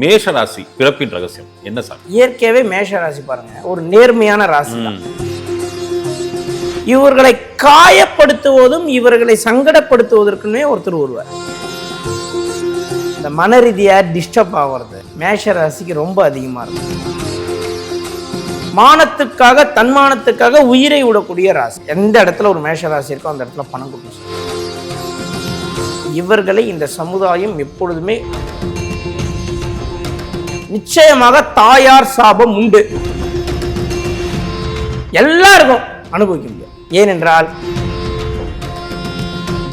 மேஷ ராசி பிறப்பின் ரகசியம். என்ன சார்? இயற்கையாவே மேஷ ராசி பாருங்க. ஒரு நேர்மையான ராசி தான். இவர்களை காயப்படுத்துவதும் இவர்களை சங்கடப்படுத்துவதற்குமே ஒருத்தர் ஒருவர் இந்த மன ரீதியா டிஸ்டர்ப் ஆகிறது மேஷ ராசிக்கு ரொம்ப அதிகமா இருக்கும். மானத்துக்காக தன்மானத்துக்காக உயிரை விடக்கூடிய ராசி. எந்த இடத்துல ஒரு மேஷ ராசி இருக்கோ அந்த இடத்துல பணம் கொடுக்கும். இவர்களை இந்த சமுதாயம் எப்பொழுதுமே நிச்சயமாக தாயார் சாபம் உண்டு. எல்லாருக்கும் அனுபவிக்க முடியும். ஏனென்றால்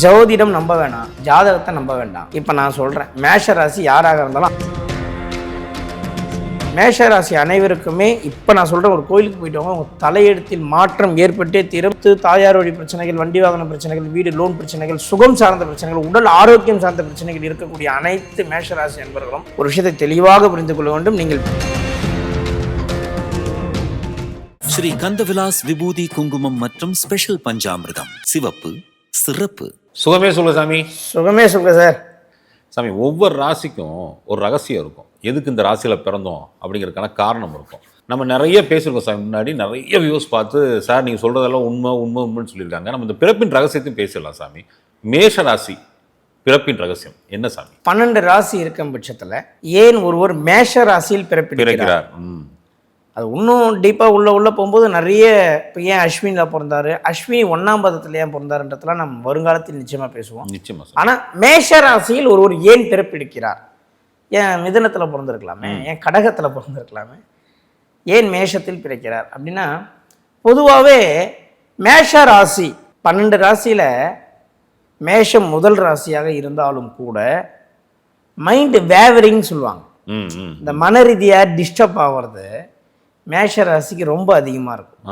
ஜோதிடம் நம்ப வேணாம் ஜாதகத்தை நம்ப வேண்டாம். இப்ப நான் சொல்றேன் மேஷ ராசி யாராக இருந்தாலும் மேஷ ராசி அனைவருக்குமே இப்ப நான் சொல்ற ஒரு கோயிலுக்கு போயிட்டு வாங்க, உங்க தலையெழுத்தில் மாற்றம் ஏற்பட்டே தீரும். தாயார் வழி பிரச்சனைகள் வண்டி வாகன பிரச்சனைகள் வீடு லோன் பிரச்சனைகள் சுகம் சார்ந்த பிரச்சனைகள் உடல் ஆரோக்கியம் சார்ந்த பிரச்சனைகள் இருக்கக்கூடிய அனைத்து மேஷ ராசி அன்பர்களும் ஒரு விஷயத்தை தெளிவாக புரிந்து கொள்ள வேண்டும். நீங்கள் ஸ்ரீ கந்தவிலாஸ் விபூதி குங்குமம் மற்றும் ஸ்பெஷல் பஞ்சாமிர்தம். சிவப்பு சிறப்பு. சுகமே சொல்ல சாமி. சுகமே சொல்லுங்க சார். சாமி ஒவ்வொரு ராசிக்கும் ஒரு ரகசியம் இருக்கும். எதுக்கு இந்த ராசியில பிறந்தோம் அப்படிங்கிறதுக்கான காரணம் இருக்கும். நம்ம நிறைய பேசியிருக்கோம் சாமி முன்னாடி நிறைய வியூஸ் பார்த்து சார் நீங்க சொல்றதெல்லாம் உண்மை உண்மை உண்மைன்னு சொல்லியிருக்காங்க. நம்ம இந்த பிறப்பின் ரகசியத்தையும் பேசிடலாம் சாமி. மேஷ ராசி பிறப்பின் ரகசியம். என்ன சாமி? பன்னெண்டு ராசி இருக்கும் பட்சத்துல ஏன் ஒருவர் மேஷ ராசியில் பிறப்பிக்கிறார்? அது இன்னும் டீப்பாக உள்ள உள்ள போகும்போது நிறைய இப்போ ஏன் அஸ்வினில் பிறந்தாரு? அஸ்வினி ஒன்றாம் பதத்தில் ஏன் பிறந்தாருன்றதுலாம் நம்ம வருங்காலத்தில் நிச்சயமாக பேசுவோம். நிச்சயமா சார் ஆனால் மேஷ ராசியில் ஒருவர் ஏன் பிறப்பிடிக்கிறார் ஏன் மிதுனத்தில் பிறந்திருக்கலாமே ஏன் கடகத்தில் பிறந்திருக்கலாமே. ஏன் மேஷத்தில் பிறக்கிறார் அப்படின்னா பொதுவாகவே மேஷ ராசி பன்னெண்டு ராசியில் மேஷம் முதல் ராசியாக இருந்தாலும் கூட மைண்டு வேவரிங் சொல்லுவாங்க. இந்த மன ரீதியாக டிஸ்டர்ப் ஆகிறது மேஷ ராசிக்கு ரொம்ப அதிகமாக இருக்கும்.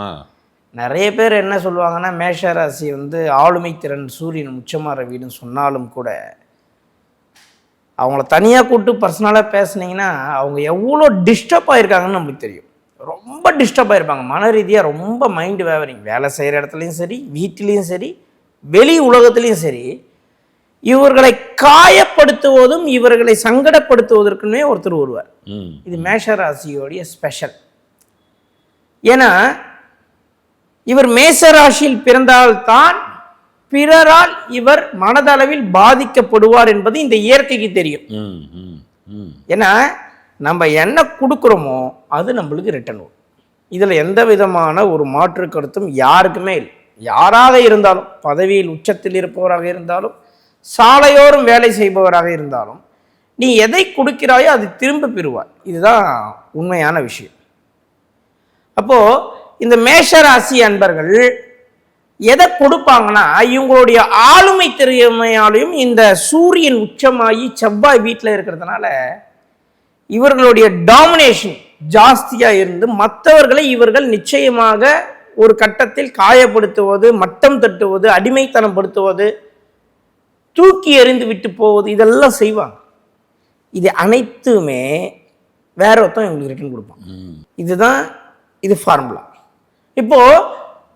நிறைய பேர் என்ன சொல்லுவாங்கன்னா மேஷ ராசி வந்து ஆளுமை திறன் சூரியன் உச்சமாற வீடுன்னு சொன்னாலும் கூட அவங்கள தனியாக கூப்பிட்டு பர்சனலாக பேசுனீங்கன்னா அவங்க எவ்வளோ டிஸ்டர்ப் ஆயிருக்காங்கன்னு நம்மளுக்கு தெரியும். ரொம்ப டிஸ்டர்ப் ஆயிருப்பாங்க. மன ரீதியாக ரொம்ப மைண்டு வேவரிங் வேலை செய்கிற இடத்துலையும் சரி வீட்டிலையும் சரி வெளி உலகத்துலேயும் சரி இவர்களை காயப்படுத்துவதும் இவர்களை சங்கடப்படுத்துவதற்குமே ஒருத்தர் வருவார் இது மேஷ ராசியோடைய ஸ்பெஷல் ஏன்னா இவர் மேஷ ராசியில் பிறந்தால்தான் பிறரால் இவர் மனதளவில் பாதிக்கப்படுவார் என்பது இந்த இயற்கைக்கு தெரியும். ஏன்னா நம்ம என்ன கொடுக்குறோமோ அது நம்மளுக்கு ரிட்டர்ன் வரும். இதில் எந்த விதமான ஒரு மாற்று கருத்தும் யாருக்குமே இல்லை. யாராக இருந்தாலும் பதவியில் உச்சத்தில் இருப்பவராக இருந்தாலும் சாலையோரம் வேலை செய்பவராக இருந்தாலும் நீ எதை கொடுக்கிறாயோ அது திரும்ப பெறுவாய். இதுதான் உண்மையான விஷயம். அப்போ இந்த மேஷ ராசி அன்பர்கள் எதை கொடுப்பாங்கன்னா இவங்களுடைய ஆளுமை திறமையாலையும் இந்த சூரியன் உச்சமாகி செவ்வாய் வீட்டில் இருக்கிறதுனால இவர்களுடைய டாமினேஷன் ஜாஸ்தியா இருந்து மற்றவர்களை இவர்கள் நிச்சயமாக ஒரு கட்டத்தில் காயப்படுத்துவது மட்டம் தட்டுவது அடிமைத்தனப்படுத்துவது தூக்கி எறிந்து விட்டு போவது இதெல்லாம் செய்வாங்க. இது அனைத்துமே வேற ஒருத்தன் இவங்களுக்கு ரிட்டர்ன் கொடுப்பான். இதுதான் இது ஃபார்முலா இப்போ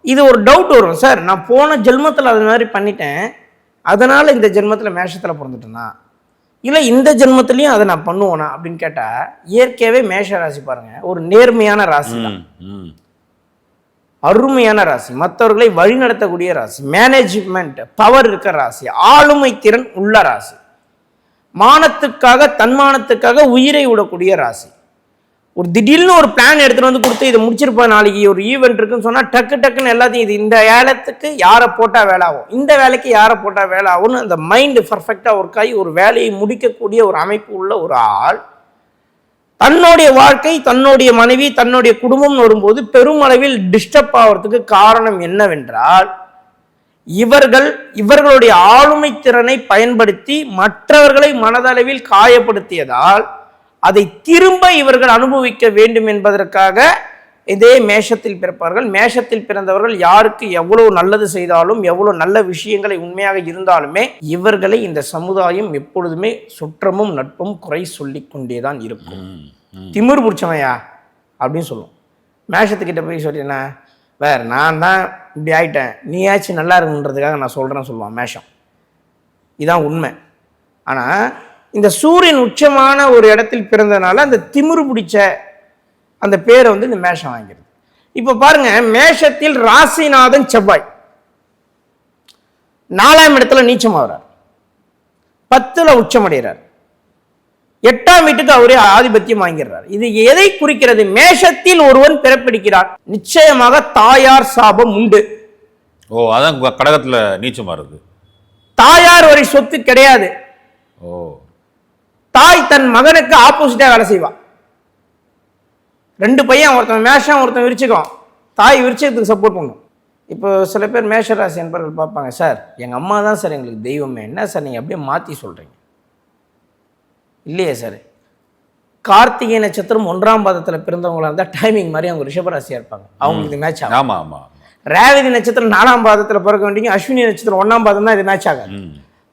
இது ஒரு டவுட் வரும் சார் நான் போன ஜென்மத்தில் அது மாதிரி பண்ணிட்டேன். அதனால இந்த ஜென்மத்தில் மேஷத்தில் பிறந்துட்டேனா? இல்லை இந்த ஜென்மத்திலையும் அதை நான் பண்ணுவேனா? அப்படின்னு கேட்டால் இயற்கையாகவே மேஷ ராசி பாருங்க. ஒரு நேர்மையான ராசி தான். அருமையான ராசி. மற்றவர்களை வழிநடத்தக்கூடிய ராசி. மேனேஜ்மெண்ட் பவர் இருக்கிற ராசி. ஆளுமை திறன் உள்ள ராசி. மானத்துக்காக தன்மானத்துக்காக உயிரை விடக்கூடிய ராசி. ஒரு திடீர்னு ஒரு பிளான் எடுத்துகிட்டு வந்து கொடுத்து இதை முடிச்சிருப்பேன் நாளைக்கு ஒரு ஈவெண்ட் இருக்குன்னு சொன்னால் டக்கு டக்குன்னு எல்லாத்தையும் இது இந்த வேலத்துக்கு யாரை போட்டால் வேலை ஆகும்? இந்த வேலைக்கு யாரை போட்டால் வேலை ஆகும்னு அந்த மைண்டு பர்ஃபெக்டாக ஒர்க் ஆகி ஒரு வேலையை முடிக்கக்கூடிய ஒரு அமைப்பு உள்ள ஒரு ஆள். தன்னுடைய வாழ்க்கை தன்னுடைய மனைவி தன்னுடைய குடும்பம்னு வரும்போது பெருமளவில் டிஸ்டர்ப் ஆகிறதுக்கு காரணம் என்னவென்றால் இவர்கள் இவர்களுடைய ஆளுமை திறனை பயன்படுத்தி மற்றவர்களை மனதளவில் காயப்படுத்தியதால் அதை திரும்ப இவர்கள் அனுபவிக்க வேண்டும் என்பதற்காக இதே மேஷத்தில் பிறப்பார்கள் மேஷத்தில் பிறந்தவர்கள் யாருக்கு எவ்வளவு நல்லது செய்தாலும் எவ்வளவு நல்ல விஷயங்களை உண்மையாக இருந்தாலுமே இவர்களை இந்த சமுதாயம் எப்பொழுதுமே சுற்றமும் நட்பும் குறை சொல்லிக் கொண்டேதான் இருக்கும். திமிர் பிடிச்சவன்யா அப்படின்னு சொல்லும் மேஷத்துக்கிட்ட போய் சொல்லினா வேற நான் தான் இப்படி ஆயிட்டேன். நீயாச்சும் நல்லா இருக்குன்றதுக்காக நான் சொல்கிறேன்னு சொல்லுவான் மேஷம். இதான் உண்மை. ஆனால் இந்த சூரியன் உச்சமான ஒரு இடத்தில் பிறந்தனால அந்த திமிரு பிடிச்ச அந்த பேரை வந்து இந்த மேஷம் வாங்கிருது இப்போ பாருங்க மேஷத்தில் ராசிநாதன் செவ்வாய். நாலாம் இடத்துல நீச்சமாகிறார் பத்துல உச்சமடைகிறார் எட்டாம் வீட்டுக்கு அவரே ஆதிபத்தியம் வாங்கிடுறார். இது எதை குறிக்கிறது? மேஷத்தில் ஒருவன் பிறப்பிடிக்கிறார் நிச்சயமாக தாயார் சாபம் உண்டு. ஓ அதான் கடகத்துல நீச்சமா இருக்கு தாயார் வரை சொத்து கிடையாது. ஓ. தாய் தன் மகனுக்கு ஆப்போசிட்டா வேலை செய்வா. ரெண்டு பையன் ஒருத்தன் மேஷம் ஒருத்தன் விரிச்சுக்கும் தாய் விருச்சகத்துக்கு சப்போர்ட் பண்ணும். இப்போ சில பேர் மேஷராசி என்பவர்கள் பார்ப்பாங்க சார் எங்கள் அம்மா தான் சார் எங்களுக்கு தெய்வமே. என்ன சார் நீங்கள் அப்படியே மாற்றி சொல்கிறீங்க இல்லையே சார். கார்த்திகை நட்சத்திரம் ஒன்றாம் பாதத்தில் பிறந்தவங்களா இருந்தால் டைமிங் மாதிரி அவங்க ரிஷபராசியாக இருப்பாங்க. அவங்களுக்கு மேட்ச் ஆகும் ஆமா ஆமா ஆமா. ரேவதி நட்சத்திரம் நாலாம் பாதத்தில் பிறக்க வேண்டிய அஸ்வினி நட்சத்திரம் ஒன்றாம் பாதம் தான் இது மேட்ச் ஆகாது.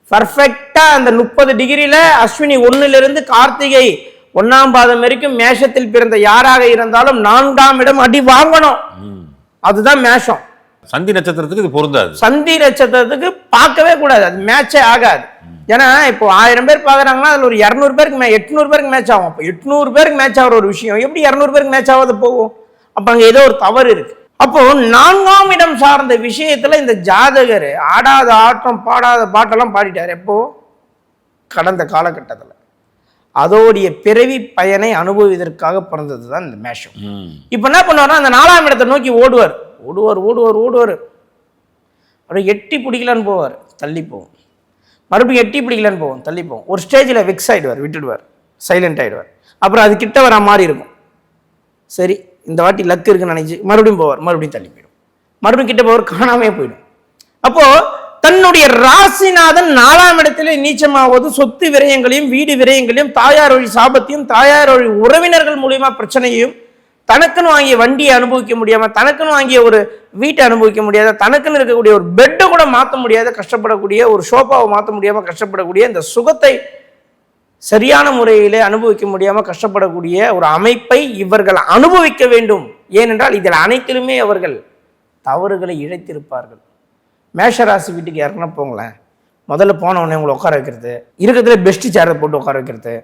ம் பர்ஃபெக்டா அந்த முப்பது டிகிரியில அஸ்வினி ஒண்ணுல இருந்து கார்த்திகை ஒன்னாம் பாதம் வரைக்கும் மேஷத்தில் பிறந்த யாராக இருந்தாலும் நான்காம் இடம் அடி வாங்கணும். அதுதான் மேஷம். சந்தி நட்சத்திரத்துக்கு இது பொருந்தாது. சந்தி நட்சத்திரத்துக்கு பார்க்கவே கூடாது. அது மேட்சே ஆகாது. ஏன்னா இப்போ ஆயிரம் பேர் பார்க்குறாங்கன்னா அதில் ஒரு இரநூறு பேருக்கு எட்நூறு பேருக்கு மேட்ச் ஆகும். அப்போ எட்நூறு பேருக்கு மேட்ச் ஆகிற ஒரு விஷயம். எப்படி இரநூறு பேருக்கு மேட்ச் ஆகாத போகும்? அப்போ அங்கே ஏதோ ஒரு தவறு இருக்கு. அப்போ நான்காம் இடம் சார்ந்த விஷயத்துல இந்த ஜாதகர் ஆடாத ஆட்டம் பாடாத பாட்டெல்லாம் பாடிட்டார். எப்போ? கடந்த காலகட்டத்தில். அதோடைய பிறவி பயனை அனுபவிப்பதற்காக பிறந்தது தான் இந்த மேஷம். இப்போ என்ன பண்ணுவார்னா அந்த நாலாம் இடத்தை நோக்கி ஓடுவார். ஓடுவார் ஓடுவார் ஓடுவார். அப்படியே எட்டி பிடிக்கலான்னு போவார். தள்ளி போவோம் மறுபடியும் எட்டி பிடிக்கலான்னு போவோம். தள்ளி போவோம் ஒரு ஸ்டேஜில் வெக்ஸ் ஆயிடுவார் விட்டுடுவார். சைலண்ட் ஆயிடுவார். அப்புறம் அது கிட்ட வர மாதிரி இருக்கும். சரி இந்த வாட்டி லக் இருக்குன்னு நினைச்சு மறுபடியும் போவார் மறுபடியும் தள்ளி போயிடும். மறுபடியும் கிட்ட போவார் காணாமே போயிடும். அப்போ தன்னுடைய ராசிநாதன் நாலாம் இடத்திலே நீச்சமாவது சொத்து விரயங்களையும் வீடு விரயங்களையும் தாயார் வழி சாபத்தையும் தாயார் வழி உறவினர்கள் மூலியமா பிரச்சனையையும் தனக்குன்னு வாங்கிய வண்டியை அனுபவிக்க முடியாம தனக்குன்னு வாங்கிய ஒரு வீட்டை அனுபவிக்க முடியாத தனக்குன்னு இருக்கக்கூடிய ஒரு பெட்டை கூட மாற்ற முடியாத கஷ்டப்படக்கூடிய ஒரு சோஃபாவை மாற்ற முடியாம கஷ்டப்படக்கூடிய இந்த சுகத்தை சரியான முறையிலே அனுபவிக்க முடியாமல் கஷ்டப்படக்கூடிய ஒரு அமைப்பை இவர்கள் அனுபவிக்க வேண்டும். ஏனென்றால் இதில் அனைத்திலுமே அவர்கள் தவறுகளை இழைத்திருப்பார்கள். மேஷராசி வீட்டுக்கு யாருக்குன்னா போங்களேன். முதல்ல போனவொடனே உங்களை உட்கார வைக்கிறது. இருக்கிறதுல பெஸ்ட் சேரை போட்டு உட்கார வைக்கிறது.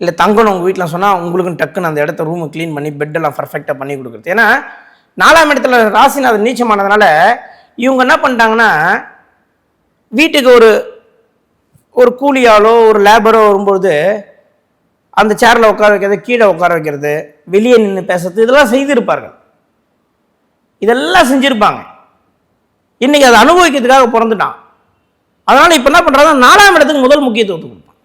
இல்லை தங்கணும் உங்கள் வீட்டில் சொன்னால் உங்களுக்கும் டக்குன்னு அந்த இடத்த ரூமை க்ளீன் பண்ணி பெட்டெல்லாம் பர்ஃபெக்டாக பண்ணி கொடுக்குறது. ஏன்னா நாலாம் இடத்துல ராசிநாதன் நீச்சமானதுனால இவங்க என்ன பண்ணிட்டாங்கன்னா வீட்டுக்கு ஒரு ஒரு கூலியாளோ ஒரு லேபரோ வரும்பொழுது அந்த சேரில் உட்கார வைக்கிறது கீழே உட்கார வைக்கிறது வெளியே நின்று பேசுறது இதெல்லாம் செய்திருப்பார்கள். இதெல்லாம் செஞ்சுருப்பாங்க. இன்னைக்கு அதை அனுபவிக்கிறதுக்காக பிறந்துட்டான். அதனால இப்போ என்ன பண்ணுறாங்க நாலாம் இடத்துக்கு முதல் முக்கியத்துவத்தை கொடுப்பான்.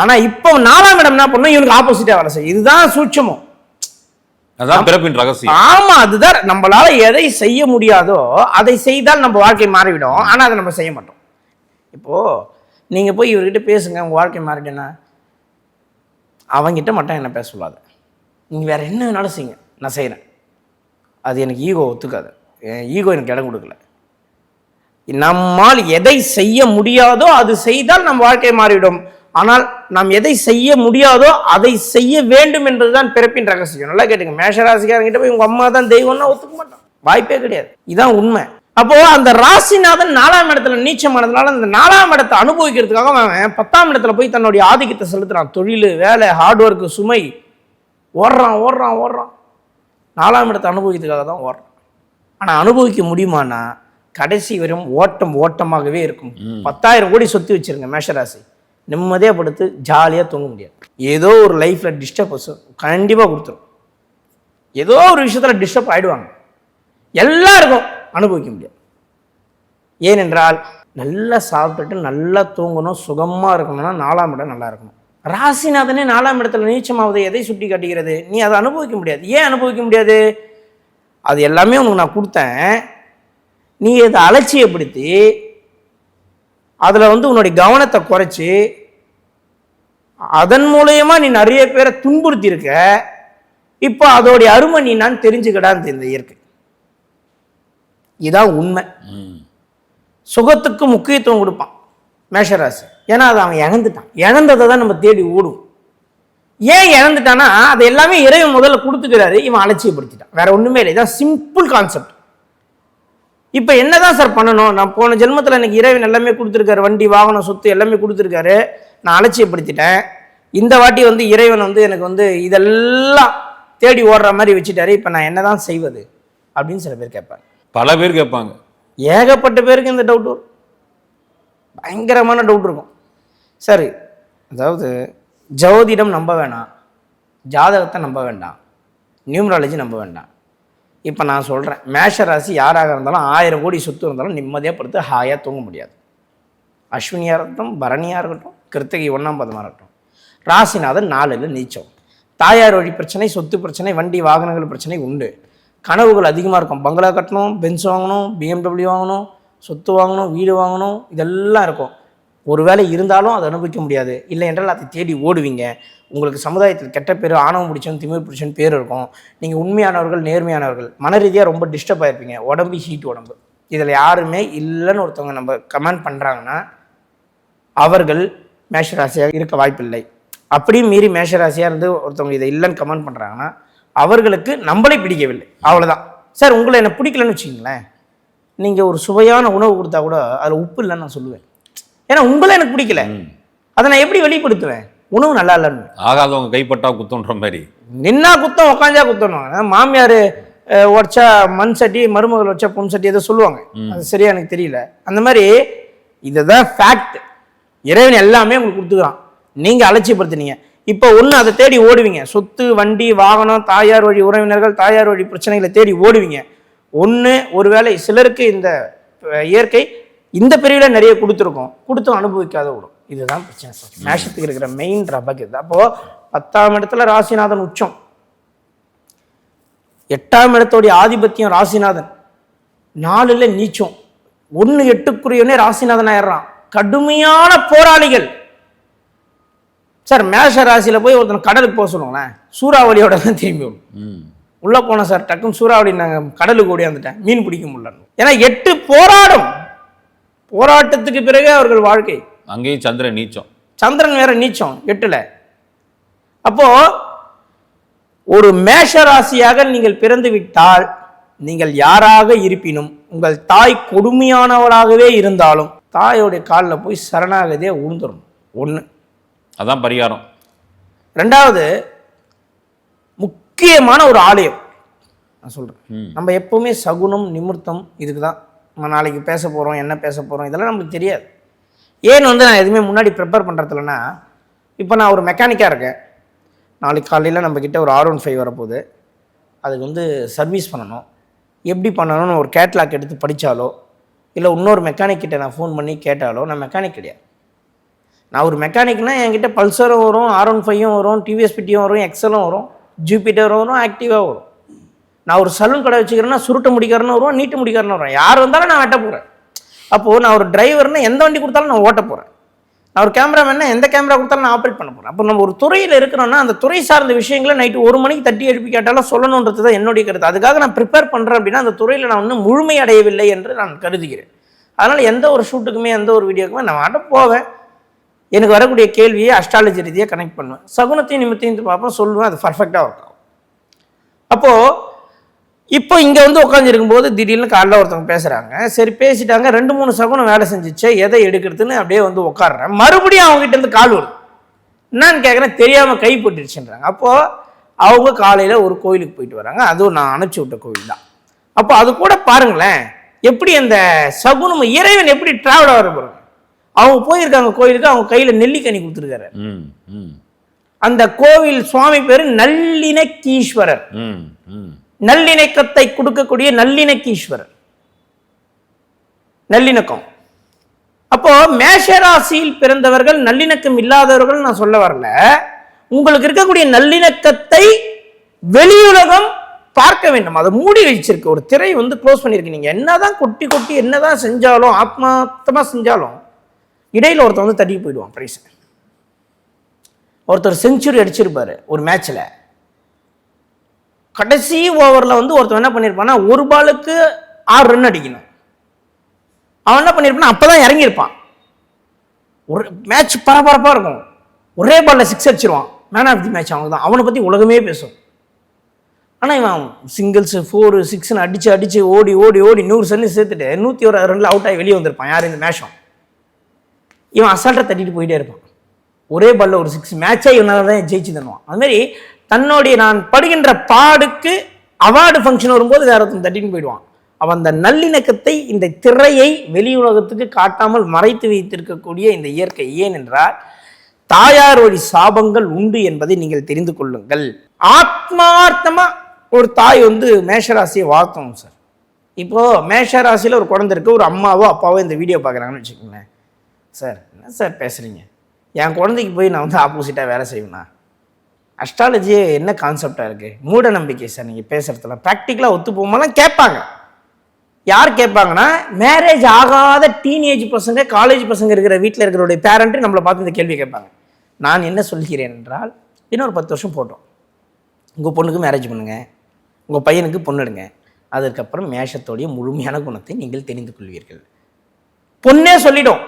ஆனால் இப்போ நாலாம் இடம் என்ன பண்ணும்? இவனுக்கு ஆப்போசிட்டாக வேலை செய்யும். இதுதான் சூட்சமம். அதான் பிறப்பின் ரகசியம். ஆமா அதுதான். நம்மளால எதை செய்ய முடியாதோ அதை செய்தால் நம்ம வாழ்க்கை மாறிவிடும். ஆனா அதை நம்ம செய்ய மாட்டோம். இப்போ நீங்கள் போய் இவர்கிட்ட பேசுங்க உங்கள் வாழ்க்கை மாறிட்டேன்னா அவங்ககிட்ட மட்டும் என்ன பேச சொல்லாது. நீங்கள் வேறு என்ன வேணாலும் செய்யுங்க. நான் செய்கிறேன் அது எனக்கு ஈகோ ஒத்துக்காது. என் ஈகோ எனக்கு இடம் கொடுக்கல. நம்மால் எதை செய்ய முடியாதோ அது செய்தால் நம் வாழ்க்கை மாறிவிடும். ஆனால் நாம் எதை செய்ய முடியாதோ அதை செய்ய வேண்டும் என்பதுதான் பிறப்பின் ரகசியம். நல்லா கேட்டுங்க. மேஷராசிக்காரங்கிட்ட போய் உங்கள் அம்மா தான் தெய்வம்னா ஒத்துக்க மாட்டான். வாய்ப்பே கிடையாது. இதுதான் உண்மை. அப்போ அந்த ராசிநாதன் நாலாம் இடத்துல நீச்சமானதுனால அந்த நாலாம் இடத்தை அனுபவிக்கிறதுக்காக அவன் பத்தாம் இடத்துல போய் தன்னுடைய ஆதிக்கத்தை செலுத்துறான். தொழில் வேலை ஹார்ட் ஒர்க்கு சுமை. ஓடுறான் ஓடுறான் ஓடுறான். நாலாம் இடத்தை அனுபவிக்கிறதுக்காக தான் ஓடுறான். ஆனால் அனுபவிக்க முடியுமானா கடைசி வரையும் ஓட்டம் ஓட்டமாகவே இருக்கும். பத்தாயிரம் கோடி சொத்து வச்சிருங்க மேஷராசி. நிம்மதியாக படுத்து ஜாலியாக தூங்க முடியாது. ஏதோ ஒரு லைஃப்பில் டிஸ்டர்பஸ் கண்டிப்பாக கொடுத்துரும். ஏதோ ஒரு விஷயத்தில் டிஸ்டர்ப் ஆயிடுவாங்க. எல்லாருக்கும் அனுபவிக்க முடியாது. ஏனென்றால் நல்லா சாப்பிட்டுட்டு நல்லா தூங்கணும் சுகமாக இருக்கணும்னா நாலாம் இடம் நல்லா இருக்கணும். ராசிநாதனே நாலாம் இடத்துல நீச்சமாவது எதை சுட்டி காட்டுகிறது? நீ அதை அனுபவிக்க முடியாது. ஏன் அனுபவிக்க முடியாது? அது எல்லாமே உனக்கு நான் கொடுத்தேன். நீ அதை அலட்சியப்படுத்தி அதில் வந்து உன்னுடைய கவனத்தை குறைச்சி அதன் மூலயமா நீ நிறைய பேரை துன்புறுத்தி இருக்க இப்போ அதோடைய அருமை நீ நான் தெரிஞ்சுக்கடான்னு இந்த இயற்கை. இதான் உண்மை. சுகத்துக்கு முக்கியத்துவம் கொடுப்பான் மேஷராசி. ஏன்னா அதை அவன் இழந்துட்டான். இழந்ததை தான் நம்ம தேடி ஓடும் ஏன் இழந்துட்டான்னா அது எல்லாமே இறைவன் முதல்ல கொடுத்துக்கிறாரு இவன் அலட்சியப்படுத்திட்டான். வேற ஒண்ணுமே இல்லை. இதான் சிம்பிள் கான்செப்ட் இப்போ என்னதான் சார் பண்ணணும்? நான் போன ஜென்மத்தில் எனக்கு இறைவன் எல்லாமே கொடுத்துருக்காரு. வண்டி வாகனம் சொத்து எல்லாமே கொடுத்துருக்காரு. நான் அலட்சியப்படுத்திட்டேன். இந்த வாட்டி வந்து இறைவன் வந்து எனக்கு வந்து இதெல்லாம் தேடி ஓடுற மாதிரி வச்சுட்டாரு. இப்போ நான் என்னதான் செய்வது? அப்படின்னு சில பேர் கேட்பாங்க. பல பேர் கேட்பாங்க. ஏகப்பட்ட பேருக்கு இந்த டவுட் வரும். பயங்கரமான டவுட் இருக்கும். சரி அதாவது ஜோதிடம் நம்ப வேணாம். ஜாதகத்தை நம்ப வேண்டாம். நியூமராலஜி நம்ப வேண்டாம். இப்போ நான் சொல்கிறேன் மேஷ ராசி யாராக இருந்தாலும் ஆயிரம் கோடி சொத்து இருந்தாலும் நிம்மதியாக படுத்து ஹாயாக தூங்க முடியாது. அஸ்வினியாக இருக்கட்டும் பரணியாக இருக்கட்டும் கிருத்திகை ஒன்றாம் பதமாக இருக்கட்டும். ராசிநாதன் நாலில் நீச்சம் தாயார் வழி பிரச்சனை சொத்து பிரச்சனை வண்டி வாகனங்கள் பிரச்சனை உண்டு. கனவுகள் அதிகமாக இருக்கும். பங்களா கட்டணும் பென்ஸ் வாங்கணும் பிஎம்டபிள்யூ வாங்கணும் சொத்து வாங்கணும் வீடு வாங்கணும் இதெல்லாம் இருக்கும். ஒருவேளை இருந்தாலும் அதை அனுபவிக்க முடியாது. இல்லை என்றால் அதை தேடி ஓடுவீங்க. உங்களுக்கு சமுதாயத்தில் கெட்ட பேர் ஆணவம் பிடிச்சவன் திமிர் பிடிச்சவன் பேர் இருக்கும். நீங்கள் உண்மையானவர்கள் நேர்மையானவர்கள். மன ரீதியாக ரொம்ப டிஸ்டர்ப் ஆயிருப்பீங்க. உடம்பு ஹீட் உடம்பு. இதில் யாருமே இல்லைன்னு ஒருத்தவங்க நம்ம கமெண்ட் பண்ணுறாங்கன்னா அவர்கள் மேஷராசியாக இருக்க வாய்ப்பில்லை. அப்படியும் மீறி மேஷராசியாக இருந்து ஒருத்தவங்க இதை இல்லைன்னு கமெண்ட் பண்ணுறாங்கன்னா அவர்களுக்கு நம்மளே பிடிக்கவில்லை. அவ்வளோதான் சார் உங்களை என்ன பிடிக்கலன்னு வச்சுக்கிங்களேன். நீங்கள் ஒரு சுவையான உணவு கொடுத்தா கூட அதில் உப்பு இல்லைன்னு நான் சொல்லுவேன். ஏன்னா உங்களை எனக்கு பிடிக்கல. அதை நான் எப்படி வெளிப்படுத்துவேன்? உணவு நல்லா இல்லைன்னு. ஆகாதவங்க கைப்பட்டா குத்தன்ற மாதிரி. நின்னா குத்தம் உக்காஞ்சா குத்தணும். மாமியார் உடைச்சா மண் சட்டி மருமகள் வச்சா பொன் சட்டி ஏதோ சொல்லுவாங்க. அது சரியா எனக்கு தெரியல. அந்த மாதிரி இதுதான் ஃபேக்ட் இறைவன் எல்லாமே உங்களுக்கு கொடுத்துக்கிறான். நீங்க அலட்சியப்படுத்துனீங்க. இப்போ ஒன்று அதை தேடி ஓடுவீங்க. சொத்து வண்டி வாகனம் தாயார் வழி உறவினர்கள் தாயார் வழி பிரச்சனைகளை தேடி ஓடுவீங்க. ஒன்று ஒருவேளை சிலருக்கு இந்த இயற்கை இந்த பிரிவில் நிறைய கொடுத்துருக்கோம். கொடுத்தும் அனுபவிக்காத விடும் இதுதான் பிரச்சனை சார். மேஷத்துக்கு இருக்கிற மெயின் ட்ராபேக் இது அப்போ பத்தாம் இடத்துல ராசிநாதன் உச்சம். எட்டாம் இடத்தோடைய ஆதிபத்தியம் ராசிநாதன். நாலுல நீச்சம். ஒன்று எட்டுக்குரியவனே ராசிநாதன் ஆயிடுறான். கடுமையான போராளிகள். சார் மேஷ ராசியில போய் ஒருத்தன் கடலுக்கு போக சொல்லுங்களேன். சூறாவளியோட தான் திரும்பி வரும் உள்ள போனோம் சார் டக்குன்னு சூறாவளி நாங்கள் கடலுக்கு ஓடியாந்துட்டேன் மீன் பிடிக்க முடியல. ஏன்னா எட்டு போராடும். போராட்டத்துக்கு பிறகு அவர்கள் வாழ்க்கை. அங்கேயும் சந்திரன் நீச்சம். சந்திரன் வேற நீச்சம் எட்டுல. அப்போ ஒரு மேஷ ராசியாக நீங்கள் பிறந்து விட்டால் நீங்கள் யாராக இருப்பினும் உங்கள் தாய் கொடுமையானவளாகவே இருந்தாலும் தாயோடைய காலில் போய் சரணாகதியே உழுந்துடணும். ஒன்று அதான் பரிகாரம். ரெண்டாவது முக்கியமான ஒரு ஆலயம். நான் சொல்கிறேன். நம்ம எப்பவுமே சகுனம் நிமிர்த்தம் இதுக்கு தான் நம்ம நாளைக்கு பேச போகிறோம் என்ன பேச போகிறோம் இதெல்லாம் நம்மளுக்கு தெரியாது. ஏன் வந்து நான் எதுவுமே முன்னாடி ப்ரிப்பேர் பண்ணுறதுலனா இப்போ நான் ஒரு மெக்கானிக்காக இருக்கேன். நாளைக்கு காலையில் நம்மக்கிட்ட ஒரு ஆர் ஒன் ஃபைவ் வரப்போகுது. அதுக்கு வந்து சர்வீஸ் பண்ணணும். எப்படி பண்ணணும்னு ஒரு கேட்லாக் எடுத்து படித்தாலோ இல்லை இன்னொரு மெக்கானிக் கிட்ட நான் ஃபோன் பண்ணி கேட்டாலோ நான் மெக்கானிக் கிடையாது. நான் ஒரு மெக்கானிக்னால் என்கிட்ட பல்சரும் வரும் ஆர் ஒன் ஃபைவும் வரும் டிவிஎஸ்பிட்டியும் வரும் எக்ஸலும் வரும் ஜூபிட்டரும் வரும் ஆக்டிவாக வரும். நான் ஒரு சலூன் கடை வச்சுக்கிறேன்னா சுருட்ட முடிக்கிறேன்னு வருவோம் நீட்டு முடிக்கிறேன்னு வருவேன். யார் வந்தாலும் நான் வெட்ட போகிறேன் அப்போது நான் ஒரு டிரைவர்னா எந்த வண்டி கொடுத்தாலும் நான் ஓட்ட போகிறேன் நான் ஒரு கேமராமேனா எந்த கேமரா கொடுத்தாலும் நான் ஆப்ரேட் பண்ண போகிறேன் அப்போ நம்ம ஒரு துறையில் இருக்கிறோன்னா அந்த துறை சார்ந்த விஷயங்களை நைட்டு ஒரு மணிக்கு தட்டி எழுப்பி கேட்டாலும் சொல்லணுன்றது தான் என்னுடைய கருத்து. அதுக்காக நான் ப்ரிப்பேர் பண்ணுறேன் அப்படின்னா அந்த துறையில் நான் இன்னும் முழுமை அடையவில்லை என்று நான் கருதுகிறேன். அதனால் எந்த ஒரு ஷூட்டுக்குமே எந்த ஒரு வீடியோக்குமே நான் வாட்ட போவேன். எனக்கு வரக்கூடிய கேள்வியை அஸ்ட்ராலஜி ரீதியாக கனெக்ட் பண்ணுவேன். சகுனத்தையும் நிமித்தையும் பார்ப்போம் சொல்லுவேன் அது பர்ஃபெக்டாக இருக்கும் அப்போது இப்போ இங்கே வந்து உட்காந்துருக்கும்போது திடீர்னு காலைல ஒருத்தவங்க பேசுகிறாங்க சரி பேசிட்டாங்க. ரெண்டு மூணு சகுனம் வேலை செஞ்சுச்சே. எதை எடுக்கிறதுன்னு அப்படியே வந்து உட்காடுறேன் மறுபடியும் அவங்ககிட்ட இருந்து கால் வருது. என்னன்னு கேட்குறேன் தெரியாமல் கை போட்டுருச்சுன்றாங்க அப்போது அவங்க காலையில் ஒரு கோயிலுக்கு போயிட்டு வராங்க. அதுவும் நான் அனுப்பிச்சி விட்ட கோயில் தான். அப்போ அது கூட பாருங்களேன் எப்படி அந்த சகுனம் இறைவன் எப்படி ட்ராவல் ஆகிற பாருங்க அவங்க போயிருக்காங்க கோயிலுக்கு அவங்க கையில் நெல்லிக்கனி கொடுத்துருக்காரு. ம் ம். அந்த கோவில் சுவாமி பேர் நல்லிணக்கீஸ்வரர். ம் ம். நல்லிணக்கத்தை கொடுக்கக்கூடிய நல்லிணக்கீஸ்வரர். நல்லிணக்கம். அப்போ மேஷராசியில் பிறந்தவர்கள் நல்லிணக்கம் இல்லாதவர்கள் நான் சொல்ல வரல. உங்களுக்கு இருக்கக்கூடிய நல்லிணக்கத்தை வெளியுலகம் பார்க்க வேண்டும். அதை மூடி வச்சிருக்கு. ஒரு திரை வந்து க்ளோஸ் பண்ணியிருக்கு நீங்க என்னதான் கொட்டி கொட்டி என்னதான் செஞ்சாலும் ஆத்மார்த்தமா செஞ்சாலும் இடையில ஒருத்தன் வந்து தட்டி போயிடுவான் ப்ரைஸ் ஒருத்தர் செஞ்சுரி அடிச்சிருப்பாரு ஒரு மேட்ச்ல கடைசி ஓவரில் வந்து ஒருத்தன் என்ன பண்ணியிருப்பான்னா ஒரு பாலுக்கு ஆறு ரன் அடிக்கணும். அவன் என்ன பண்ணியிருப்பான் அப்போ தான் இறங்கியிருப்பான். ஒரு மேட்ச் பரபரப்பாக இருக்கும். ஒரே பாலில் சிக்ஸ் அடிச்சிருவான். மேன் ஆஃப் தி மேட்ச் அவங்க தான் அவனை பற்றி உலகமே பேசும். ஆனால் இவன் சிங்கிள்ஸ் ஃபோரு சிக்ஸ்னு அடிச்சு அடிச்சு ஓடி ஓடி ஓடி நூறு சன்னு சேர்த்துட்டு நூற்றி ஒரு ரெண்டில் அவுட் ஆகி வெளியே வந்திருப்பான். யார் இந்த மேஷம் இவன் அசால்ட்டை தட்டிட்டு போயிட்டே இருப்பான். ஒரே பால்ல ஒரு சிக்ஸ் மேட்சே இவனால் தான் ஜெயிச்சு தருவான். அதுமாரி தன்னுடைய நான் படுகின்ற பாடுக்கு அவார்டு ஃபங்க்ஷன் வரும்போது வேற ஒருத்தன் தட்டின்னு போயிடுவான். அவன் அந்த நல்லிணக்கத்தை இந்த திரையை வெளி உலகத்துக்கு காட்டாமல் மறைத்து வைத்திருக்கக்கூடிய இந்த இயற்கை ஏன் என்றால் தாயார் வழி சாபங்கள் உண்டு என்பதை நீங்கள் தெரிந்து கொள்ளுங்கள். ஆத்மார்த்தமாக ஒரு தாய் வந்து மேஷராசியை வாழ்த்தணும் சார் இப்போ மேஷராசியில் ஒரு குழந்தை இருக்கு ஒரு அம்மாவோ அப்பாவோ இந்த வீடியோ பார்க்குறாங்கன்னு வச்சுக்கோங்களேன். சார் என்ன சார் பேசுகிறீங்க என் குழந்தைக்கு போய் நான் வந்து ஆப்போசிட்டாக வேலை செய்வேண்ணா அஸ்ட்ராலஜி என்ன கான்செப்டாக இருக்குது மூட நம்பிக்கை சார் நீங்கள் பேசுகிறதுல ப்ராக்டிக்கலாக ஒத்து போகும்போதெல்லாம் கேட்பாங்க. யார் கேட்பாங்கன்னா மேரேஜ் ஆகாத டீனேஜ் பசங்க காலேஜ் பசங்க இருக்கிற வீட்டில் இருக்கிறவருடைய பேரண்ட்டு நம்மளை பார்த்து இந்த கேள்வி கேட்பாங்க. நான் என்ன சொல்கிறேன் என்றால் இன்னொரு பத்து வருஷம் போட்டோம். உங்கள் பொண்ணுக்கு மேரேஜ் பண்ணுங்கள் உங்கள் பையனுக்கு பொண்ணு எடுங்க. அதற்கப்புறம் மேஷத்தோடைய முழுமையான குணத்தை நீங்கள் தெரிந்து கொள்வீர்கள். பொண்ணே சொல்லிடும்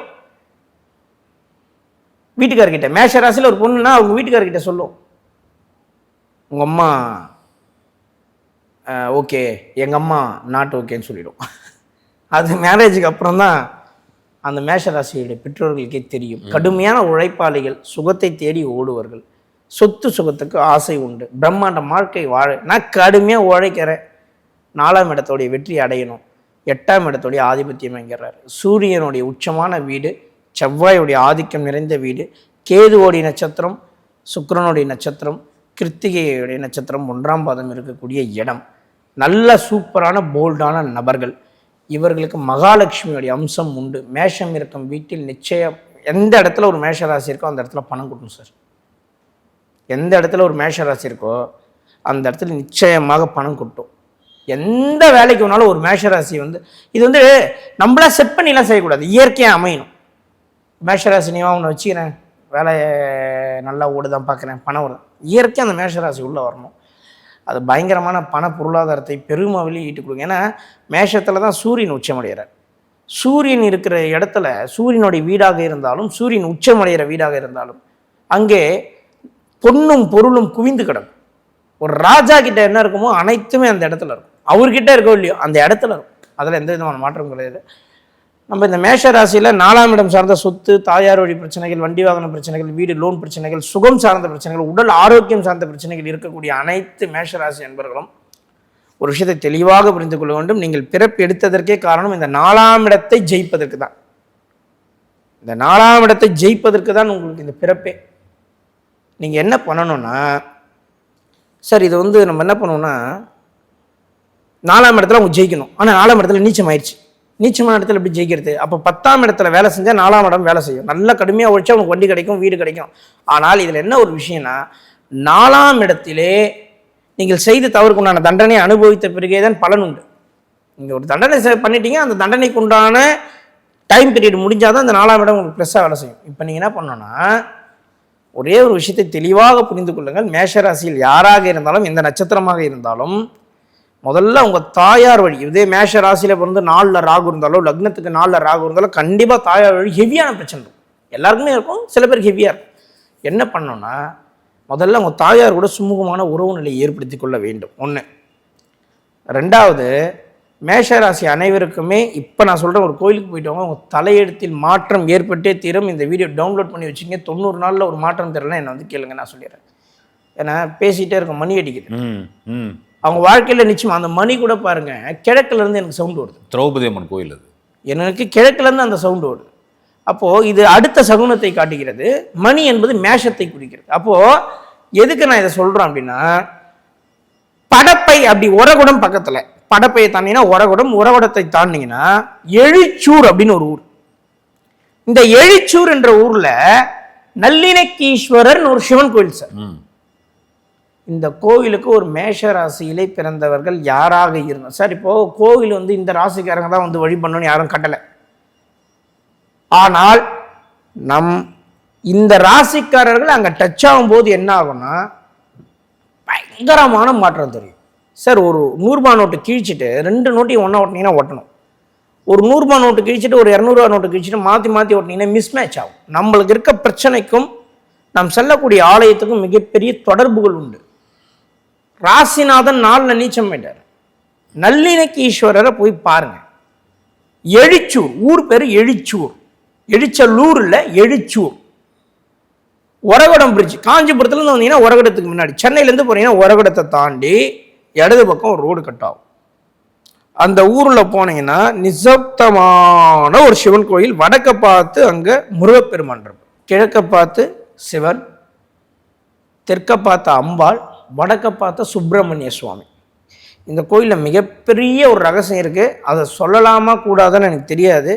வீட்டுக்காரர்கிட்ட மேஷ ராசியில் ஒரு பொண்ணுனா அவங்க வீட்டுக்காரர்கிட்ட சொல்லும் உங்கள் அம்மா ஓகே எங்கள் அம்மா நாட் ஓகேன்னு சொல்லிடும். அது மேரேஜுக்கு அப்புறம் தான் அந்த மேஷ ராசியுடைய பெற்றோர்களுக்கே தெரியும். கடுமையான உழைப்பாளிகள் சுகத்தை தேடி ஓடுவார்கள். சொத்து சுகத்துக்கு ஆசை உண்டு. பிரம்மாண்ட வாழ்க்கை வாழ நான் கடுமையாக உழைக்கிறேன். நாலாம் இடத்தோடைய வெற்றி அடையணும். எட்டாம் இடத்துடைய ஆதிபத்தியம் என்கிறார். சூரியனுடைய உச்சமான வீடு செவ்வாயுடைய ஆதிக்கம் நிறைந்த வீடு கேதுவோடைய நட்சத்திரம் சுக்கரனுடைய நட்சத்திரம் கிருத்திகையுடைய நட்சத்திரம் ஒன்றாம் பாதம் இருக்கக்கூடிய இடம். நல்ல சூப்பரான போல்டான நபர்கள். இவர்களுக்கு மகாலட்சுமியுடைய அம்சம் உண்டு. மேஷம் இருக்கும் வீட்டில் நிச்சயம் எந்த இடத்துல ஒரு மேஷ ராசி இருக்கோ அந்த இடத்துல பணம் கொடுக்கும் சார் எந்த இடத்துல ஒரு மேஷ ராசி இருக்கோ அந்த இடத்துல நிச்சயமாக பணம் கொட்டும். எந்த வேலைக்கு வேணாலும் ஒரு மேஷ ராசி வந்து இது வந்து நம்மளா செட் பண்ணிலாம் செய்யக்கூடாது. இயற்கையாக அமையணும். மேஷராசி நீ ஒன்று வச்சுக்கிறேன். வேலையை நல்லா ஓடுதான் பார்க்குறேன். பணம் ஓடுதான். இயற்கையாக அந்த மேஷராசி உள்ளே வரணும். அது பயங்கரமான பண பொருளாதாரத்தை பெருமளவில் ஈட்டு கொடுக்கும். ஏன்னா மேஷத்தில் தான் சூரியன் உச்சமடைகிறார். சூரியன் இருக்கிற இடத்துல சூரியனுடைய வீடாக இருந்தாலும் சூரியன் உச்சமடைகிற வீடாக இருந்தாலும் அங்கே பொன்னும் பொருளும் குவிந்து கிடக்கும். ஒரு ராஜா கிட்ட என்ன இருக்குமோ அனைத்துமே அந்த இடத்துல இருக்கும். அவர்கிட்ட இருக்கோ இல்லையோ அந்த இடத்துல இருக்கும். அதில் எந்த விதமான மாற்றம் கிடையாது. நம்ம இந்த மேஷ ராசியில் நாலாம் இடம் சார்ந்த சொத்து தாயார் வழி பிரச்சனைகள் வண்டி வாகன பிரச்சனைகள் வீடு லோன் பிரச்சனைகள் சுகம் சார்ந்த பிரச்சனைகள் உடல் ஆரோக்கியம் சார்ந்த பிரச்சனைகள் இருக்கக்கூடிய அனைத்து மேஷ ராசி என்பர்களும் ஒரு விஷயத்தை தெளிவாக புரிந்து கொள்ள வேண்டும். நீங்கள் பிறப்பு எடுத்ததற்கே காரணம் இந்த நாலாம் இடத்தை ஜெயிப்பதற்கு தான். இந்த நாலாம் இடத்தை ஜெயிப்பதற்கு தான் உங்களுக்கு இந்த பிறப்பே. நீங்கள் என்ன பண்ணணும்னா சார் இது வந்து நம்ம என்ன பண்ணுவோம்னா நாலாம் இடத்துல அவங்க ஜெயிக்கணும். ஆனால் நாலாம் இடத்துல நீச்சம் ஆயிடுச்சு நீச்சமான இடத்துல எப்படி ஜெயிக்கிறது. அப்போ பத்தாம் இடத்துல வேலை செஞ்சால் நாலாம் இடம் வேலை செய்யும். நல்லா கடுமையாக உழைச்சா உனக்கு வண்டி கிடைக்கும் வீடு கிடைக்கும். ஆனால் இதில் என்ன ஒரு விஷயம்னா நாலாம் இடத்திலே நீங்கள் செய்த தவறுக்கு உண்டான தண்டனையை அனுபவித்த பிறகே தான் பலன் உண்டு. நீங்கள் ஒரு தண்டனை பண்ணிட்டீங்க அந்த தண்டனைக்கு உண்டான டைம் பீரியட் முடிஞ்சால் தான் அந்த நாலாம் இடம் உங்களுக்கு ப்ளஸ்ஸாக வேலை செய்யும். இப்போ நீங்கள் என்ன பண்ணோன்னா ஒரே ஒரு விஷயத்தை தெளிவாக புரிந்து கொள்ளுங்கள். மேஷராசியில் யாராக இருந்தாலும் எந்த நட்சத்திரமாக இருந்தாலும் முதல்ல உங்கள் தாயார் வழி. இதே மேஷ ராசியில் பிறந்து நாலில் ராகு இருந்தாலோ லக்னத்துக்கு நாலில் ராகு இருந்தாலோ கண்டிப்பாக தாயார் வழி ஹெவியான பிரச்சனை இருக்கும். எல்லாருக்குமே இருக்கும். சில பேர் ஹெவியாக இருக்கும். என்ன பண்ணோன்னா முதல்ல உங்கள் தாயார் கூட சுமூகமான உறவு நிலையை ஏற்படுத்தி கொள்ள வேண்டும். ஒன்று ரெண்டாவது மேஷராசி அனைவருக்குமே இப்போ நான் சொல்கிறேன் ஒரு கோயிலுக்கு போயிட்டவங்க உங்கள் தலையெழுத்தில் மாற்றம் ஏற்பட்டே தீரும். இந்த வீடியோ டவுன்லோட் பண்ணி வச்சுங்க. தொண்ணூறு நாளில் ஒரு மாற்றம் தெரியலனா என்னை வந்து கேளுங்க நான் சொல்லிடுறேன். ஏன்னா பேசிகிட்டே இருக்க மணி அடிக்குது. ம் ம். அவங்க வாழ்க்கையில் நிச்சயம் அந்த மணி கூட பாருங்க கிழக்குல இருந்து எனக்கு சவுண்ட் வருது திரௌபதி அம்மன் கோயில் அது. எனக்கு கிழக்குல இருந்து அந்த சவுண்ட் வருது அப்போ இது அடுத்த சகுனத்தை காட்டுகிறது. மணி என்பது மேஷத்தை குறிக்கிறது. அப்போ எதுக்கு நான் இதை சொல்றேன் அப்படின்னா படப்பை அப்படி உரகுடம் பக்கத்துல படப்பையை தாண்டினா உரகுடம் உரகுடத்தை தாண்டிங்கன்னா எழிச்சூர் அப்படின்னு ஒரு ஊர். இந்த எழிச்சூர் என்ற ஊர்ல நல்லிணக்கீஸ்வரர் ஒரு சிவன் கோயில் சார். இந்த கோவிலுக்கு ஒரு மேஷ ராசியிலே பிறந்தவர்கள் யாராக இருந்தோம் சார் இப்போது கோவில் வந்து இந்த ராசிக்காரங்க தான் வந்து வழிபண்ணணும்னு யாரும் கட்டலை. ஆனால் நம் இந்த ராசிக்காரர்கள் அங்கே டச் ஆகும்போது என்ன ஆகும்னா பயங்கரமான மாற்றம் தெரியும். சார் ஒரு நூறுரூபா நோட்டு கிழிச்சிட்டு ரெண்டு நோட்டையும் ஒன்றா ஓட்டினீங்கன்னா ஓட்டணும் ஒரு நூறுரூபா நோட்டு கிழிச்சிட்டு ஒரு இரநூறுவா நோட்டு கிழிச்சிட்டு மாற்றி மாற்றி ஓட்டினீங்கன்னா மிஸ்மேட்ச் ஆகும். நம்மளுக்கு இருக்க பிரச்சனைக்கும் நாம் செல்லக்கூடிய ஆலயத்துக்கும் மிகப்பெரிய தொடர்புகள் உண்டு. ராசிநாதன் நாளில் நீச்சம் போயிட்டார் நல்லிணக்கி ஈஸ்வரரை போய் பாருங்கள் எழிச்சூர் ஊர் பேர் எழிச்சூர். எழுச்சலூரில் எழுச்சூர். எழிச்சூர் ஒரகடம் பிரிட்ஜ் காஞ்சிபுரத்துலேருந்து வந்தீங்கன்னா ஒரகடத்துக்கு முன்னாடி. சென்னையிலேருந்து போனீங்கன்னா ஒரகடத்தை தாண்டி இடது பக்கம் ஒரு ரோடு கட் ஆகும். அந்த ஊரில் போனீங்கன்னா நிசப்தமான ஒரு சிவன் கோயில் வடக்க பார்த்து அங்கே முருகப்பெருமான் இருக்கும் கிழக்க பார்த்து சிவன் தெற்க பார்த்த அம்பாள் வடக்க பார்த்த சுப்பிரமணிய சுவாமி. இந்த கோயிலில் மிகப்பெரிய ஒரு ரகசியம் இருக்குது அதை சொல்லலாமா கூடாதுன்னு எனக்கு தெரியாது.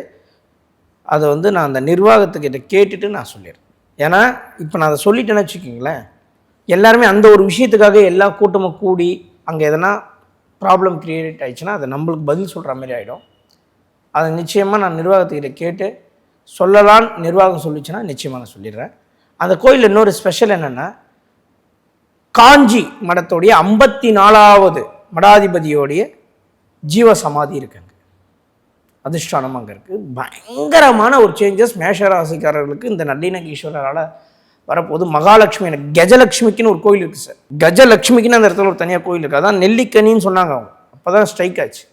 அதை வந்து நான் அந்த நிர்வாகத்துக்கிட்ட கேட்டுட்டு நான் சொல்லிடுறேன். ஏன்னா இப்போ நான் அதை சொல்லிட்டேன்னு வச்சுக்கிங்களேன். எல்லாருமே அந்த ஒரு விஷயத்துக்காக எல்லா கூட்டமும் கூடி அங்கே எதனா ப்ராப்ளம் கிரியேட் ஆயிடுச்சுன்னா அதை நம்மளுக்கு பதில் சொல்கிற மாதிரி ஆகிடும் அதை நிச்சயமாக நான் நிர்வாகத்துக்கிட்ட கேட்டு சொல்லலான்னு நிர்வாகம் சொல்லிச்சுன்னா நிச்சயமாக நான் சொல்லிடுறேன். அந்த கோயிலில் இன்னொரு ஸ்பெஷல் என்னென்னா காஞ்சி மடத்துடைய ஐம்பத்தி நாலாவது மடாதிபதியோடைய ஜீவ சமாதி இருக்குங்க. அதிர்ஷ்டானம் அங்கே இருக்குது பயங்கரமான ஒரு சேஞ்சஸ் மேஷராசிக்காரர்களுக்கு இந்த நல்லிணகீஸ்வரரால் வரப்போகுது. மகாலட்சுமி எனக்கு கஜலட்சுமிக்குன்னு ஒரு கோயில் இருக்குது சார். கஜலட்சுமிக்குன்னு அந்த இடத்துல ஒரு தனியாக கோயில் இருக்குது அதான் நெல்லிக்கனின்னு சொன்னாங்க அவங்க. அப்போ தான் ஸ்ட்ரைக் ஆச்சு.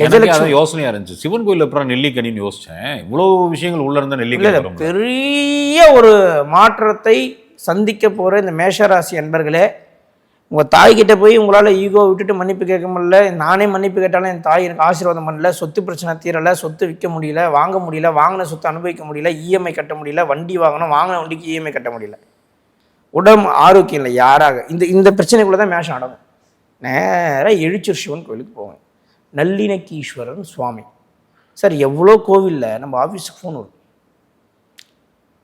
கஜலட்சுமி அதான் யோசனையா இருந்துச்சு. சிவன் கோயில் அப்புறம் நெல்லிக்கனின்னு யோசிச்சேன்? இவ்வளவு விஷயங்கள் உள்ள இருந்த நெல்லிக்கனி. பெரிய ஒரு மாற்றத்தை சந்திக்க போகிற இந்த மேஷராசி அன்பர்களே உங்கள் தாய்கிட்ட போய் உங்களால் ஈகோ விட்டுட்டு மன்னிப்பு கேட்க முடியல நானே மன்னிப்பு கேட்டாலும் என் தாய் எனக்கு ஆசீர்வாதம் பண்ணல சொத்து பிரச்சனை தீரலை சொத்து விற்க முடியல வாங்க முடியல வாங்கின சொத்து அனுபவிக்க முடியல இஎம்ஐ கட்ட முடியல வண்டி வாங்கணும் வாங்கின வண்டிக்கு இஎம்ஐ கட்ட முடியல. உடம்பு ஆரோக்கியம் இல்லை யாராக? இந்த இந்த பிரச்சனைக்குள்ளே தான் மேஷம் அடங்கும். நேராக எழுச்சூர் சிவன் கோயிலுக்கு போவேன். நல்லிணக்கீஸ்வரன் சுவாமி. சார் எவ்வளோ கோவிலில் நம்ம ஆஃபீஸுக்கு ஃபோன் வரும்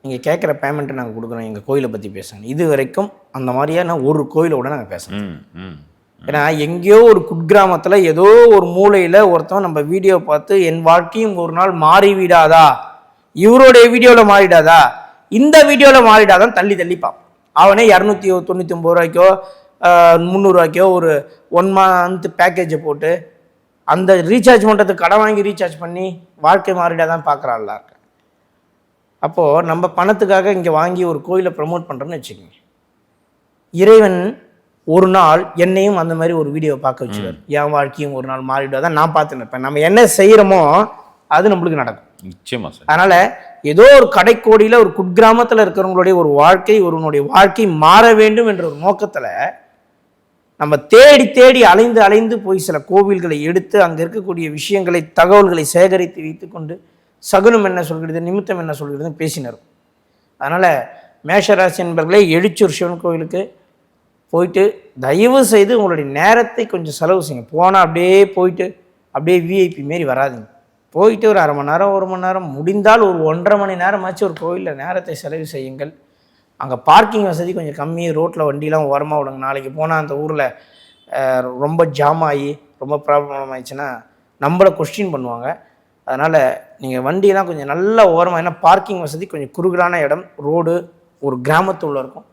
நீங்கள் கேட்குற பேமெண்ட்டை நாங்கள் கொடுக்குறோம். எங்கள் கோயிலை பற்றி பேசுங்க இது வரைக்கும் அந்த மாதிரியான ஒரு கோயிலோட நாங்கள் பேசுகிறோம் ம், ம். ஏன்னா எங்கேயோ ஒரு குட்கிராமத்தில் ஏதோ ஒரு மூலையில் ஒருத்தன் நம்ம வீடியோ பார்த்து என் வாழ்க்கையும் ஒரு நாள் மாறிவிடாதா இவருடைய வீடியோவில் மாறிடாதா? இந்த வீடியோவில் மாறிடாதான் தள்ளி தள்ளி பார்ப்பான் அவனே இரநூத்தி தொண்ணூற்றி ஒம்பது ரூபாய்க்கோ முந்நூறுரூவாய்க்கோ ஒரு ஒன் மந்த் பேக்கேஜை போட்டு அந்த ரீசார்ஜ் பண்ணுறதுக்கு கடன் வாங்கி ரீசார்ஜ் பண்ணி வாழ்க்கை மாறிடாதான் பார்க்குறாள்ல இருக்க? அப்போது நம்ம பணத்துக்காக இங்கே வாங்கி ஒரு கோயிலை ப்ரமோட் பண்ணுறோன்னு வச்சுக்கோங்க. இறைவன் ஒரு நாள் என்னையும் அந்த மாதிரி ஒரு வீடியோ பார்க்க வச்சுருவார். என் வாழ்க்கையும் ஒரு நாள் மாறிடுவதான் நான் பார்த்துன்னு இருப்பேன். நம்ம என்ன செய்கிறோமோ அது நம்மளுக்கு நடக்கும். நிச்சயமா சார். அதனால ஏதோ ஒரு கடைக்கோடியில் ஒரு குட்கிராமத்தில் இருக்கிறவங்களுடைய ஒரு வாழ்க்கை ஒருவனுடைய வாழ்க்கை மாற வேண்டும் என்ற ஒரு நோக்கத்தில் நம்ம தேடி தேடி அலைந்து அலைந்து போய் சில கோவில்களை எடுத்து அங்கே இருக்கக்கூடிய விஷயங்களை தகவல்களை சேகரித்து வைத்துக்கொண்டு சகுனம் என்ன சொல்கிறது நிமித்தம் என்ன சொல்கிறதுன்னு பேசினர். அதனால் மேஷராசி என்பர்களே எழுச்சூர் சிவன் கோவிலுக்கு போயிட்டு தயவு செய்து உங்களுடைய நேரத்தை கொஞ்சம் செலவு செய்யுங்க. போனால் அப்படியே போயிட்டு அப்படியே விஐபி மாரி வராதுங்க. போயிட்டு ஒரு அரை மணி நேரம் ஒரு மணி நேரம் முடிந்தால் ஒரு ஒன்றரை மணி நேரமாச்சும் ஒரு கோயிலில் நேரத்தை செலவு செய்யுங்கள். அங்கே பார்க்கிங் வசதி கொஞ்சம் கம்மி ரோட்டில் வண்டிலாம் ஓரமாக விடுங்க. நாளைக்கு போனால் அந்த ஊரில் ரொம்ப ஜாம் ஆகி ரொம்ப ப்ராப்ளம் ஆயிடுச்சுன்னா நம்மளை கொஸ்டின் பண்ணுவாங்க. அதனால் நீங்கள் வண்டியெல்லாம் கொஞ்சம் நல்ல ஓரமாக ஏன்னா பார்க்கிங் வசதி கொஞ்சம் குறுகலான இடம் ரோடு ஒரு கிராமத்துள்ள இருக்கும்.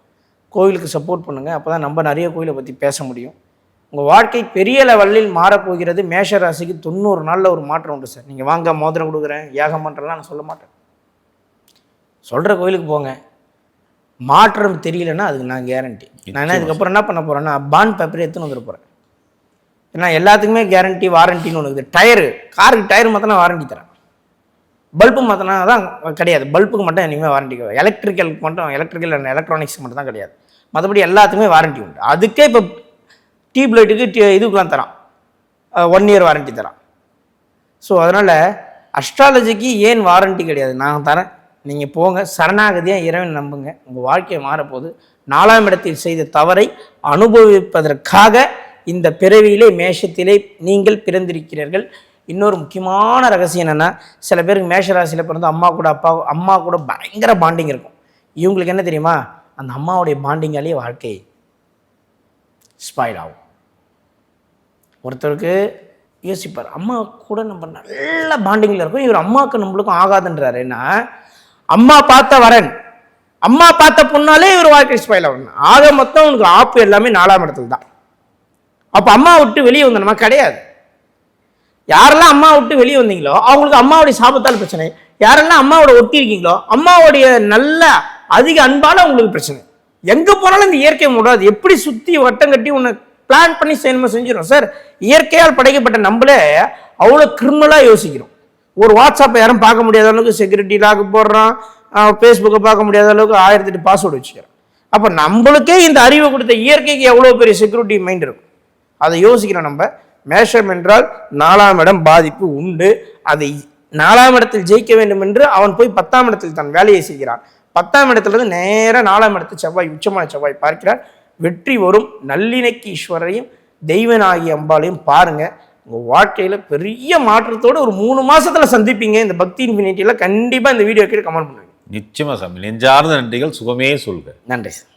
கோவிலுக்கு சப்போர்ட் பண்ணுங்கள் அப்போ தான் நம்ம நிறைய கோயிலை பற்றி பேச முடியும். உங்கள் வாழ்க்கை பெரிய லெவலில் மாறப்போகிறது மேஷ ராசிக்கு தொண்ணூறு நாளில் ஒரு மாற்றம் உண்டு சார் நீங்கள் வாங்க மோதிரம் கொடுக்குறேன் யாகம் பண்ணுறலாம் நான் சொல்ல மாட்டேன். சொல்கிற கோயிலுக்கு போங்க. மாற்றம் தெரியலன்னா அதுக்கு நான் கேரண்டி நான் என்ன இதுக்கப்புறம் என்ன பண்ண போகிறேன்னா பாண்ட் பேப்பர் எடுத்துன்னு வந்துட போகிறேன் நான் எல்லாத்துக்குமே கேரண்டி வாரண்டின்னு ஒன்று இருக்குது. டயரு காருக்கு டயர் மாற்றினா வாரண்டி தரேன். பல்பு மாற்றினா தான் கிடையாது. பல்புக்கு மட்டும் இனிமேல் வாரண்டி எலக்ட்ரிக்கலுக்கு மட்டும் எலக்ட்ரிக்கல் அண்ட் எலக்ட்ரானிக்ஸ்க்கு மட்டும் தான் கிடையாது. மற்றபடி எல்லாத்துக்குமே வாரண்டி உண்டு. அதுக்கே இப்போ டியூப் லைட்டுக்கு இதுக்கெலாம் தரான். ஒன் இயர் வாரண்டி தரான். ஸோ அதனால் அஸ்ட்ராலஜிக்கு ஏன் வாரண்டி கிடையாது? நான் தரேன். நீங்கள் போங்க. சரணாகதியாக இறைவன் நம்புங்க. உங்கள் வாழ்க்கையை மாறப்போகுது. நாலாம் இடத்தில் செய்த தவறை அனுபவிப்பதற்காக இந்த பிறவியிலே மேஷத்திலே நீங்கள் பிறந்திருக்கிறீர்கள். இன்னொரு முக்கியமான ரகசியம் என்னென்னா சில பேருக்கு மேஷ ராசியில் பிறந்து அம்மா கூட அப்பா அம்மா கூட பயங்கர பாண்டிங் இருக்கும். இவங்களுக்கு என்ன தெரியுமா? அந்த அம்மாவுடைய பாண்டிங்காலேயே வாழ்க்கை ஸ்பாயில் ஆகும். ஒருத்தருக்கு யோசிப்பார் அம்மா கூட நம்ம நல்ல பாண்டிங்கில் இருக்கும். இவர் அம்மாவுக்கு நம்மளுக்கும் ஆகாதுன்றாரு. ஏன்னா அம்மா பார்த்த வரன் அம்மா பார்த்த பொண்ணாலே இவர் வாழ்க்கை ஸ்பாயில் ஆகும். ஆக மொத்தம் உனக்கு ஆப்பு எல்லாமே நாலாம் இடத்துல தான். அப்போ அம்மா விட்டு வெளியே வந்தோமா. கிடையாது. யாரெல்லாம் அம்மா விட்டு வெளியே வந்தீங்களோ அவங்களுக்கு அம்மாவுடைய சாபத்தால் பிரச்சனை. யாரெல்லாம் அம்மாவோட ஒட்டி இருக்கீங்களோ அம்மாவுடைய நல்ல அதிக அன்பால உங்களுக்கு பிரச்சனை. எங்க போனாலும் இந்த இயற்கை மூடாது. எப்படி சுத்தி வட்டம் கட்டி உன்னை பிளான் பண்ணி செய்யணுமோ செஞ்சிடும் சார் இயற்கையால் படைக்கப்பட்ட நம்மளே அவ்வளோ கிரிமினலாக யோசிக்கிறோம். ஒரு வாட்ஸ்அப்பை யாரும் பார்க்க முடியாத அளவுக்கு செக்யூரிட்டி லாக் போடுறான். ஃபேஸ்புக்கை பார்க்க முடியாத அளவுக்கு ஆயிரத்தி எட்டு பாஸ்வேர்டு வச்சுக்கிறோம் அப்போ நம்மளுக்கே இந்த அறிவை கொடுத்த இயற்கைக்கு எவ்வளோ பெரிய செக்யூரிட்டி மைண்ட் இருக்கும்? அதை யோசிக்கிறோம் நம்ம. மேஷம் என்றால் நாலாம் இடம் பாதிப்பு உண்டு. அதை நாலாம் இடத்தில் ஜெயிக்க வேண்டும் என்று அவன் போய் பத்தாம் இடத்தில் தன் வேலையை செய்கிறான். பத்தாம் இடத்திலிருந்து நேரா நாலாம் இடத்து செவ்வாய் உச்சமான செவ்வாய் பார்க்கிறார். வெற்றி வரும். நல்லிணக்கி ஈஸ்வரரையும் தெய்வனாகிய அம்பாளையும் பாருங்க. உங்க வாழ்க்கையில பெரிய மாற்றத்தோட ஒரு மூணு மாசத்துல சந்திப்பீங்க. இந்த பக்தி இன்ஃபினிட்டியில கண்டிப்பா இந்த வீடியோ கீழே கமெண்ட் பண்ணுவீங்க. நிச்சயமா சாமி. நெஞ்சார்ந்த நன்றிகள். சுகமே சொல்க. நன்றி சார்